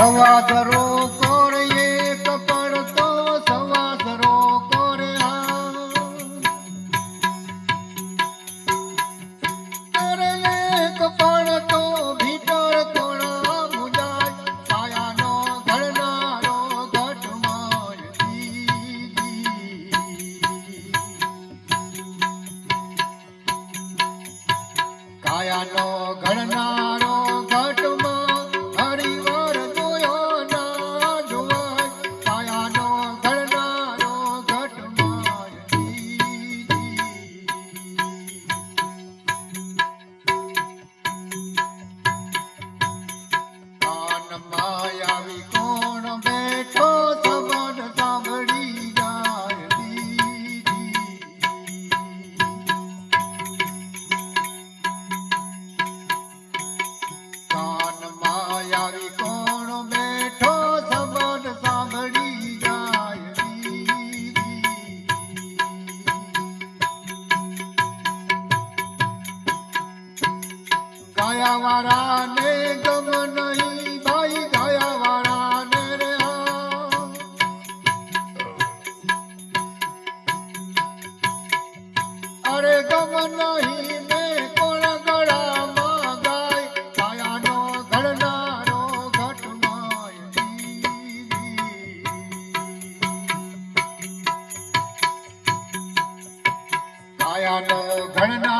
સવાસરો કોરે કાયાનો ઘડનારો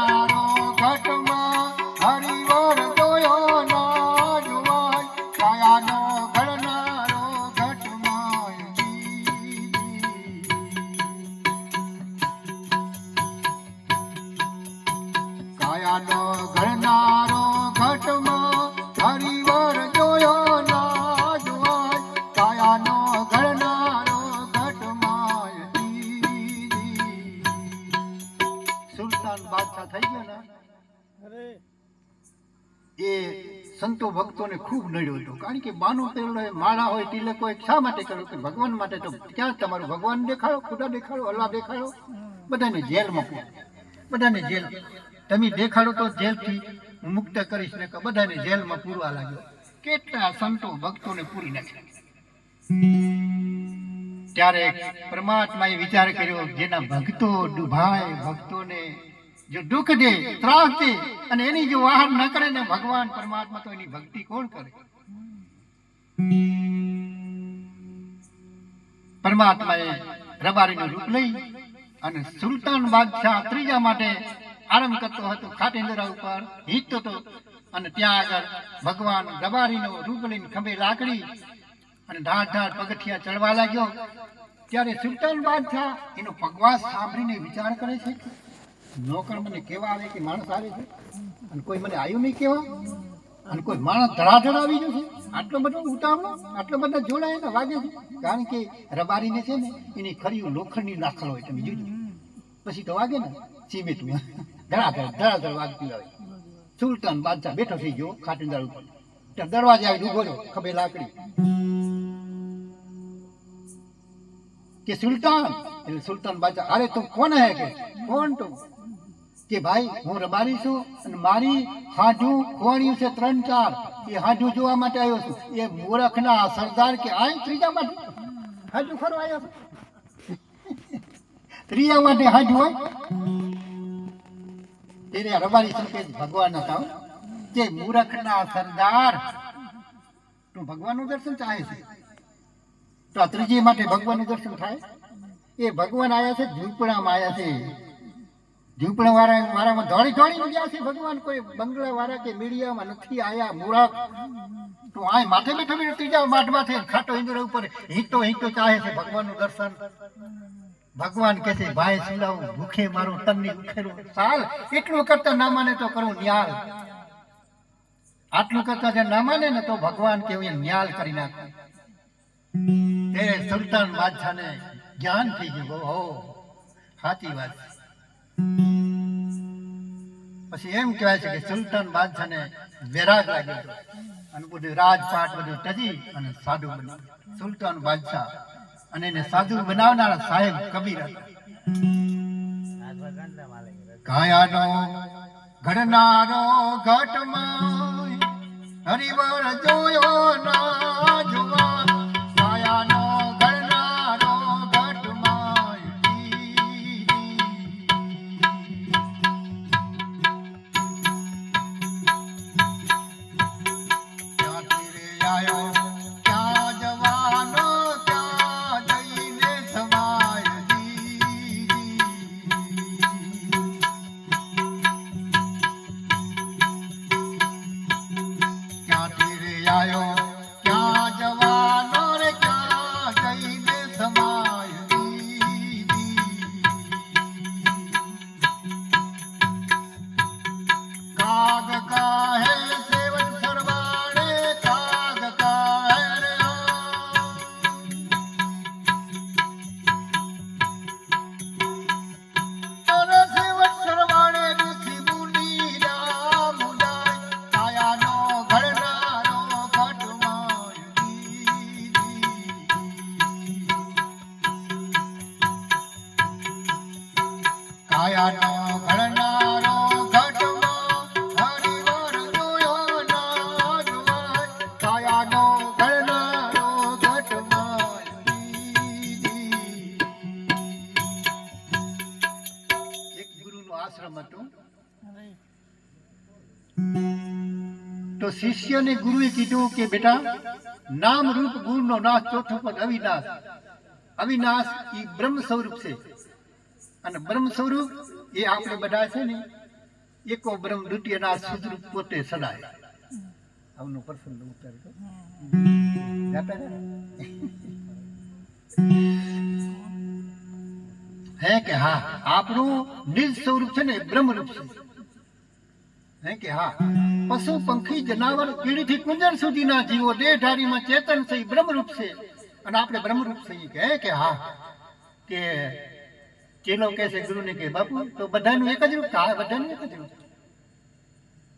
ભક્તોને ખૂબ નડ્યો હતો. કારણ કે બાનું પેલો માળા હોય, તિલક હોય, શા માટે કરો કે ભગવાન માટે તો ક્યાં તમારું ભગવાન દેખાડો, ખુદા દેખાડો, અલ્લાહ દેખાડો? બધાને જેલમાં પૂરો બધાને જેલ. તમે દેખાડો તો જેલથી મુક્ત કરીશ ને બધાને જેલમાં પૂરવા લાગ્યો. કેટલા સંતો ભક્તોને પૂરી નાખ્યા. ત્યારે પરમાત્માએ વિચાર કર્યો, જેના ભક્તો ડૂબાય ભક્તોને જો દુઃખ દે, ત્રાસ દે અને એની જો વાહન ન કરે ને ભગવાન પરમાત્મા તો એની ભક્તિ કોણ કરે? પરમાત્માએ રબારીનું રૂપ લઈ અને સુલતાન બાદશાહ ત્રીજા માટે આરંભ કરતો હતો ખાટેન્દ્રા ઉપર, હિંચતો હતો અને ત્યાં આગળ ભગવાન રબારીનો રૂપ લઈને ખંભે લાકડી અને ઢાળ ઢાળ પગથિયા ચડવા લાગ્યો. ત્યારે સુલતાન બાદશાહ એનો પગવાસ સાંભળીને વિચાર કરે છે નોકર મને કેવા આવે કે માણસ આવે છે? અને કોઈ મને આવ્યું નહીં કેવા? અને કોઈ માણસ ધડાધડ આવી ગયો આટલો બધો ઉતાવળો, આટલો બધા જોડાય ને વાગે છે? કારણ કે રબારીને છે ને, એની ખરી લોખંડની નાખલ હોય, તમે જોજો. પછી તો વાગે ને સિમેન્ટમાં ધડાધડ ધડાધડ વાગતી હોય. સુલતાન બાદશાહ બેઠો થઈ ગયો ખાટીદાર ઉપર. ત્યાં દરવાજે આવી ઊભો રહ્યો, ખભે લાકડી. કે સુલતાન? એટલે સુલતાન બાદશાહ, અરે તું કોણ હે કે? કોણ તું? કે ભાઈ, હું રબારી છું અને મારી હાજુ ખોવાણ્યું છે ત્રણ ચાર. એ હાજુ જોવા માટે આવ્યો છું. એ મૂરખના સરદાર કે આ ત્રીજા માટે? હાજુ ખરો આવ્યો ત્રીજા માટે હાજુ હોય? તેને રબારી કે ભગવાન હતા કે મૂરખના સરદાર. તું ભગવાનનું દર્શન ચાહે છે? તો આ ત્રીજી માટે ભગવાનનું દર્શન થાય? એ ભગવાન આવ્યા છે, ઝૂંપડામાં આવ્યા છે. ઝૂંપડા વાળા વાળામાં દોડી દોડીને ગયા છે. ભગવાન કોઈ બંગલા વાળા કે મીડિયામાં નથી આયા મૂળક તો આ માથે બેઠો બેઠો ત્રીજા માઠ માથે ખાટો ઇન્દ્ર ઉપર હિંચતો હિંતો ચાહે છે ભગવાનનું દર્શન. ભગવાન કહે છે, ભાઈ સુલાવું ભૂખે મારું તનની ઉખેરું ચાલ, એટલું કરતા ના માને તો કરું ન્યાલ. આટલું કરતા જે ના માને ને તો ભગવાન કેવું એ ન્યાલ કરી નાખું. તે સુલતાન બાદશાહને જ્ઞાન થઈ ગયું. હો સાચી વાત છે. પછી એમ કહેવાય છે કે સુલતાન બાદશાહને વેરાગ લાગ્યો હતો. અને બધું રાજપાટ બધું ટજી અને સાધુ બન્યું. સુલતાન બાદશાહ અને એને સાધુ બનાવનારા સાહેબ કબીર હતા. કાયાનો ઘડનારો ઘટમાં હરિવર જોયો ના જો કાયાનો ઘડનારો ઘટમાં હરિવર એક ગુરુનો આશ્રમ હતો. તો શિષ્યને ગુરુએ કીધું કે બેટા નામ રૂપ ગુણનો નાશ ચોથો પદ અવિનાશ. અવિનાશ એ બ્રહ્મ સ્વરૂપ છે. અને બ્રહ્મ સ્વરૂપ એ આપણે બધા છે ને, એકો બ્રહ્મ દ્વિતીયના સુદરૂપ પોતે સદાય. આવનો પ્રસંગ ઉત્તર તો. હે કે હા, આપણું નિજ સ્વરૂપ છે ને બ્રહ્મરૂપ છે. હે કે હા, પશુ, પંખી, જનાવર કીડીથી કુંજર સુધીના જીવો, દેહધારીમાં ચેતન છે બ્રહ્મરૂપ છે. અને આપણે બ્રહ્મરૂપ છીએ કે, હે કે હા, કે ચેલો કહે છે ગુરુને કે બાપુ તો બધાનું એક જ રૂપ? બધાનું એક જ રૂપ.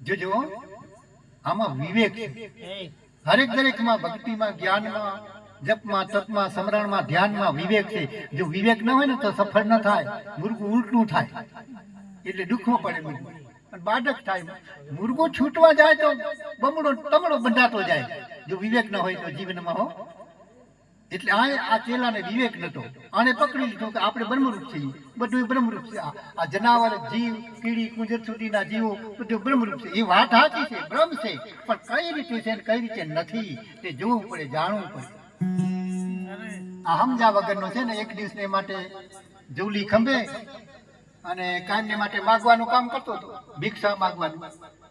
જોજો આમાં વિવેક છે. હરેક દરેકમાં ભક્તિમાં જ્ઞાનમાં જપમાં તપમાં સમરણમાં ધ્યાનમાં વિવેક છે. જો વિવેક ન હોય ને તો સફળ ન થાય. મુર્ગું ઉલટું થાય. એટલે દુઃખો પડે મુર્ગું અને બાળક થાય. મુર્ગો છૂટવા જાય તો બમણો તમણો બંધાતો જાય. જો વિવેક ન હોય તો જીવનમાં હો એટલે આ આ ચેલાને વિવેક નતો. આને પકડી લીધો કે આપણે બ્રહ્મરૂપ છીએ. બધું બ્રહ્મરૂપ છે. આ જનાવર, જીવ, કીડી, કુંજર સુધીના જીવો બધું બ્રહ્મરૂપ છે. એ વાત સાચી છે, બ્રહ્મ છે. પણ કઈ રીતે છે ને કઈ રીતે નથી, તે જોવું પડે, જાણવું પડે. આ સમજા વગરનો છે ને એક દિવસને માટે જવલી ખંભે અને કાયમને માટે માગવાનું કામ કરતો હતો. ભિક્ષા માગવાનું.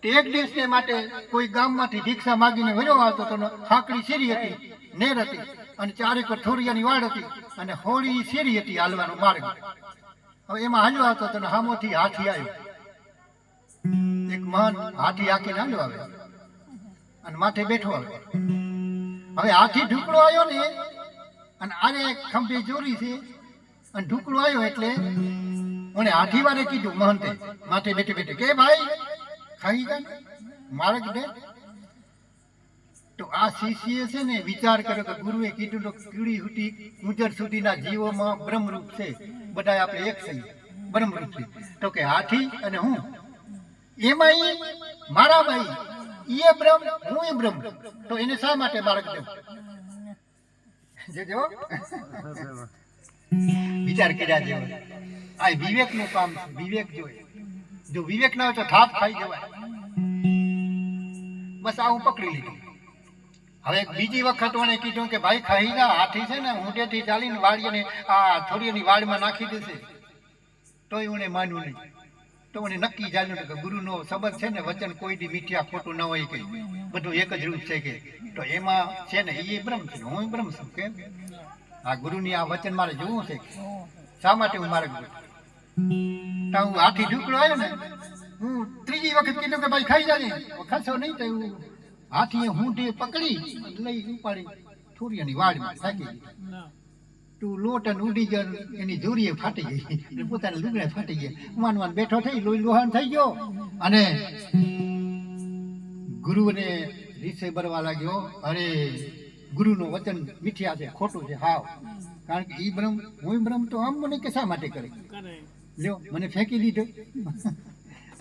તે એક દિવસને માટે કોઈ ગામમાંથી ભિક્ષા માગીને વળ્યો આવતો હતો હાકડી શેરી હતી, નેર હતી. અને ચારેક થોરિયાની વાડ હતી અને હોળી શેરી હતી હાલવાનો માર્ગ. હવે એમાં હાલવા હતો ને હામોથી હાથી આવ્યો. એક મહાન હાથી આખીને હાલ્યો આવે અને માથે બેઠો આવે હવે હાથી ઢુકડો આવ્યો ને અને આને ખંભે ચોરી છે અને ઢુકડો આવ્યો એટલે મને હાથી વાળે કીધું મહંતે માથે બેઠે બેઠે કે ભાઈ ખાઈ જા ને, મારે જ તો આ શિષ્ય છે ને વિચાર કર્યો કે ગુરુએ કીધું તો કીડી સુધી ગુજર સુધીના જીવોમાં બ્રહ્મરૂપ છે. બધા આપણે એક છીએ. બ્રહ્મરૂપ છે તો કે હાથી અને હું. એમાં ઈ મારા ભાઈ એ બ્રહ્મ, હું એ બ્રહ્મ. તો એને શા માટે માર્ગ દઉં જોજો. વિચાર કર્યા જેવો. આ વિવેકનું કામ વિવેક જોઈએ. જો વિવેક ના હોય તો થાપ ખાઈ જવાય. બસ આ હું પકડી લીધું. હવે બીજી વખત મને કીધું કે ભાઈ ખાઈ જા હાથી છે ને ઊંટેથી ચાલીને વાડીને આ થોડીની વાડમાં નાખી દેશે. તોય મને માન્યું નહીં. તો મને નક્કી જાણ્યું કે ગુરુનો સંબંધ છે ને વચન કોઈ દી મીઠિયા ખોટું ન હોય કે બધું એક જ રૂપ છે કે. તો એમાં છે ને એ બ્રહ્મ છે. હું બ્રહ્મ છું કેમ આ ગુરુની આ વચન મારે જોવું છે. શા માટે હું મારે હું હાથી ઢુકડો આવ્યો ને, હું ત્રીજી વખત કીધું કે ભાઈ ખાઈ જાજે. ખસો નહીં તો એવું હાથીએ હુંડી પકડી લઈ ઉપાડી થોરિયાની વાડમાં ફેંકી દીધી. તું લોટ અને ઉડી ગયો એની જોરીએ ફાટી ગઈ. એટલે પોતાના લુગડા ફાટી ગયા. માન માન બેઠો થઈ લોહી લોહાન થઈ ગયો. અને ગુરુને રીસે ભરવા લાગ્યો. અરે ગુરુનું વચન મીઠિયા છે ખોટું છે હાવ. કારણ કે ઈ બ્રહ્મ હું બ્રહ્મ તો આમ મને કે શા માટે કરે. લ્યો મને ફેંકી દીધો.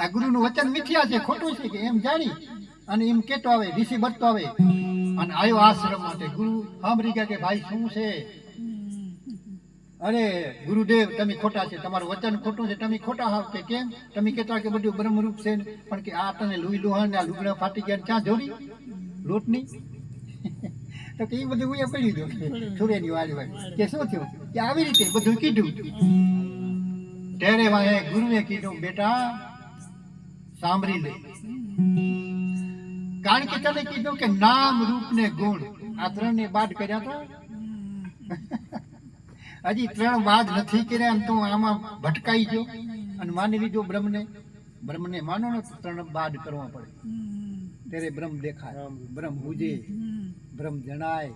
આ ગુરુનું વચન મીઠિયા છે ખોટું છે કે એમ જાણી? અને એમ કેતો આવે, ઋષિ બરતો આવે. અને આવ્યો આશ્રમ માટે, ગુરુ સાંભળી ગયા કે ભાઈ શું છે? અરે, ગુરુદેવ, તમે ખોટા છે, તમારું વચન ખોટું છે, તમે ખોટા હાવ કે કેમ? તમે કહેતા કે બધું બ્રહ્મરૂપ છે પણ કે આ તને લુઈ લોહાણ આ લુગડા ફાટી ગયા ક્યાં જોડી લોટની? તો કે એ બધું હું પડી દો સૂર્યની વાળી વાળી. કે શું થયું? કે આવી રીતે બધું કીધું. ત્યારે વાહે ગુરુએ કીધું, બેટા, સાંભળી લે. કારણ કે તને કીધું કે નામ રૂપ ને ગુણ. આ ત્રણને બાદ કર્યા તો? હજી ત્રણ બાદ નથી કર્યા તો આમાં ભટકાઈ ગયો. અને માની લીધો બ્રહ્મને. બ્રહ્મને માનો ને ત્રણ બાદ કરવા પડે. ત્યારે બ્રહ્મ દેખાય. બ્રહ્મ હુજે બ્રહ્મ જણાય.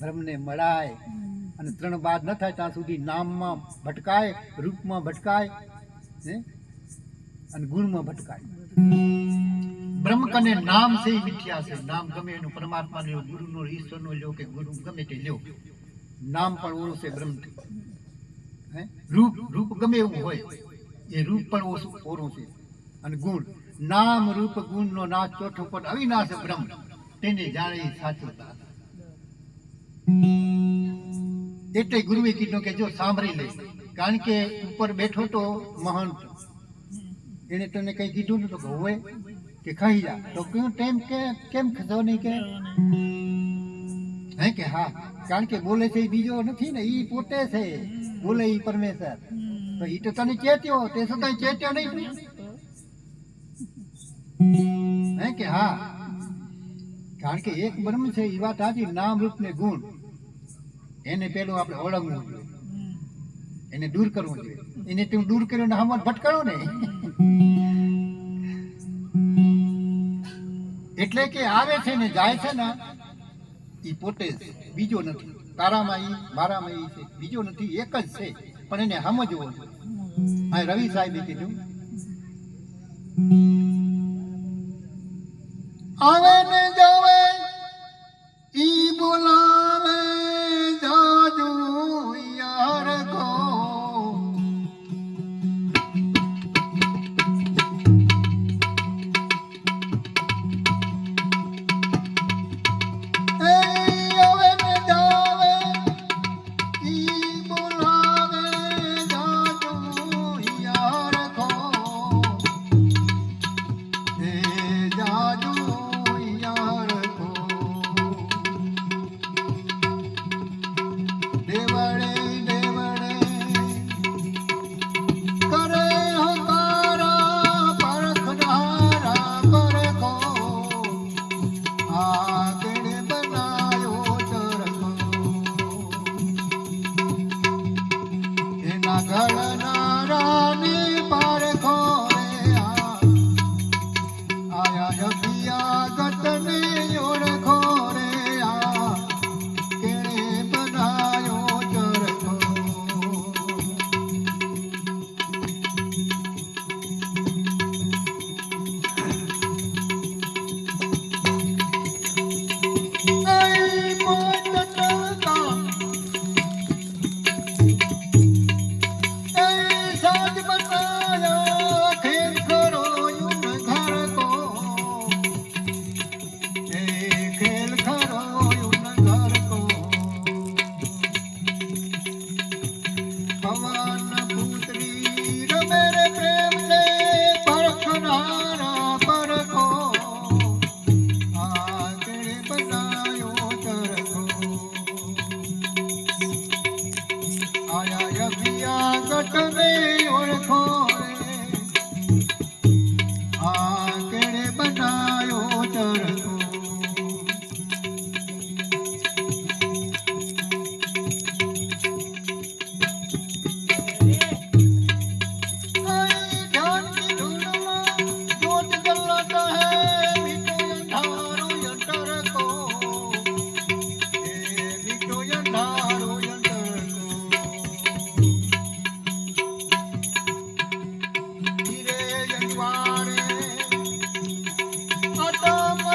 બ્રહ્મને મળાય. અને ત્રણ બાદ ન થાય ત્યાં સુધી નામમાં ભટકાય, રૂપમાં ભટકાય, હે? અને ગુણમાં ભટકાય. બ્રહ્મ કને નામ છે મીઠ્યા છે. નામ ગમે એનું પરમાત્મા લ્યો, ગુરુનો ઈશ્વરનો લ્યો કે ગુરુ ગમે તે લ્યો. નામ પણ ઓળું છે બ્રહ્મ હે? રૂપ રૂપ ગમે એવું હોય, એ રૂપ પણ ઓછું ઓરું છે. અને ગુણ, નામ, રૂપ ગુણ નો નાશ ચોથો પદ અવિનાશ બ્રહ્મ. તેને જાણે સાચો એટલે ગુરુએ કીધું કે જો સાંભળી લે. કારણ કે ઉપર બેઠો તો મહંત. એને તને કઈ કીધું નતું કે હોય કે ખાઈ જા. તો કયું ટેમ કે, કેમ ખતો નહીં કે? હે કે હા. કારણ કે બોલે છે બીજો નથી ને, ઈ પોતે છે. બોલે ઈ પરમેશ્વર. તો ઈ તો તને ચેત્યો, તે સદાય ચેત્યો નહીં હે કે હા. કારણ કે એક બ્રહ્મ છે, ઈ વાત સાચી, નામ રૂપ ને ગુણ. એને પેલું આપણે ઓળંગવું જોઈએ. એને દૂર કરવું જોઈએ. એને તું દૂર કર્યો ને, હમણાં ભટકાણો ને. એટલે કે આવે છે ને, જાય છે ને એ પોતે જ, બીજો નથી. તારામાં ઈ, મારામાં ઈ છે. બીજો નથી, એક જ છે. પણ એને સમજવો. આ રવિ સાહેબે કીધું. આવે ને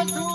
through.